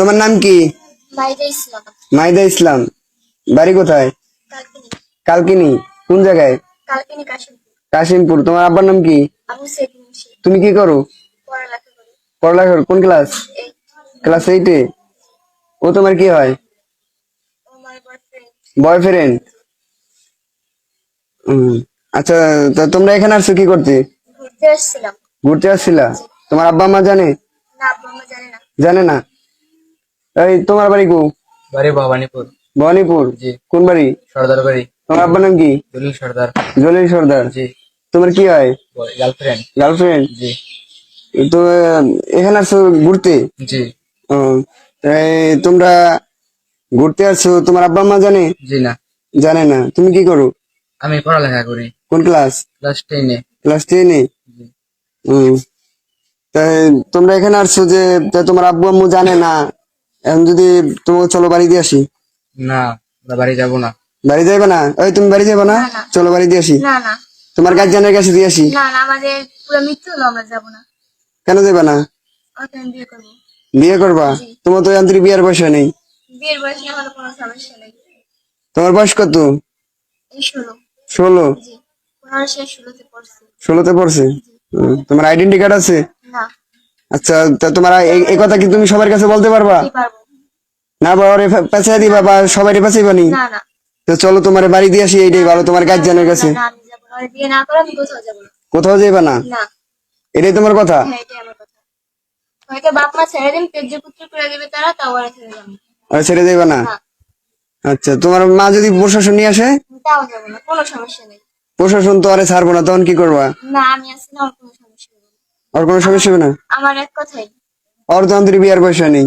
তোমার নাম কি? মাইদা ইসলাম। বাড়ি কোথায়? কালকিনি। কোন জায়গায়? কাশিমপুর। তোমার আব্বার নাম কি? তুমি কি করো? পড়ালেখা? কোন ক্লাস? ক্লাস এইটে ও তোমার কি হয়? বয়ফ্রেন্ড। আচ্ছা তা তোমরা এখানে আসছো কি করতে? ঘুরতে আসছিলা? তোমার আব্বা আম্মা জানে জানে না? এই তোমার বাড়ি কো? বাড়ি ভবানীপুর। ভবানীপুর? জি। কোন বাড়ি? সর্দার বাড়ি। তোমার আব্বার নাম কি? দলিল সর্দার। জলিল সর্দার। জি। তোমার কি হয়? গার্লফ্রেন্ড গার্লফ্রেন্ড জি। তো এখানে আসছো ঘুরতে? জি। তোমরা ঘুরতে আসছো তোমার আব্বা আম্মা জানে? জি না। জানে না। তুমি কি করো? আমি পড়ালেখা করি। কোন ক্লাস ক্লাস টেনে ক্লাস টেনে জি। হুম তাই তোমরা এখানে আসছো যে তোমার আব্বু আম্মু জানে না। এখন যদি তোমাকে চলো বাড়ি দিয়ে আসি? না আমরা বাড়ি যাব না। বাড়ি যাইবে না? ওই তুমি বাড়ি যাবে না? না, না। চলো বাড়ি দিয়ে আসি। না না। তোমার গার্জিয়ানের কাছে দিয়ে আসি। না না আমাদের পুরো মৃত্যু হলো আমরা যাব না। কেন যাবে না? বিয়ে করব। বিয়ে করবা? তোমার তো যান্ত্রিক বিয়ের বয়স নেই বিয়ের বয়স নিয়ে আমাদের কোনো সমস্যা নেই। তোমার বয়স কত? ষোলো। ষোলো? ষোলোতে পড়ছে। তোমার আইডেন্টি কার্ড আছে? না। আচ্ছা তা তোমার এই- কথা কি তুমি সবার কাছে বলতে পারবা? না বা ওরে পেঁচাই দিবা বা সবাই পেঁচাইবা নি? না না। তো চলো তোমার বাড়ি দিয়ে আসি এইটাই ভালো তোমার গার্জিয়ানের কাছে। যাব কোথাও যাব যাইবা না? এটাই তোমার কথা? হ্যাঁ বাপ মা ছেড়ে দিন পুত্র করে দেবে তারা তাও ওরা ছেড়ে যাব আর ছেড়ে যাইবা না? আচ্ছা তোমার মা যদি প্রশাসন নিয়ে আসে? তাও যাব না কোনো সমস্যা নেই। প্রশাসন তো আরে ছাড়বো না তখন কি করবা? না আমি আছি না কোনো আর কোনো সমস্যা হবে না? আমার এক কথাই। আর তো বিয়ার পয়সা নেই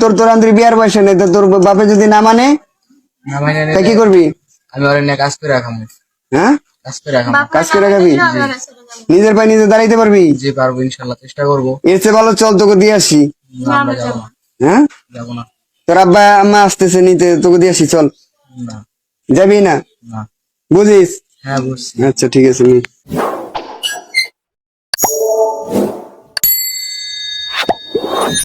তোর তোর আন্তরিক বিয়ার পয়সা নেই তা তোর বাপে যদি না মানে না মানে তা কি করবি? আমি ওর নিয়ে কাজ করে রাখাম। হ্যাঁ? কাজ করে রাখাম। কাজ করে না খাবি? দিলে আমি ওরা ছেড়ে যাব। নিজের পায়ে নিজে দাঁড়াইতে পারবি? জি পারব ইনশাল্লাহ চেষ্টা করব। এর চেয়ে ভালো চল তোকে দিয়ে আসি। না না। না হ্যাঁ? যাব না। তোর আব্বা আম্মা আসতেছে নিতে তোকে দিয়ে আসি চল। না। যাবি না? না। বুঝিস? হ্যাঁ আচ্ছা ঠিক আছে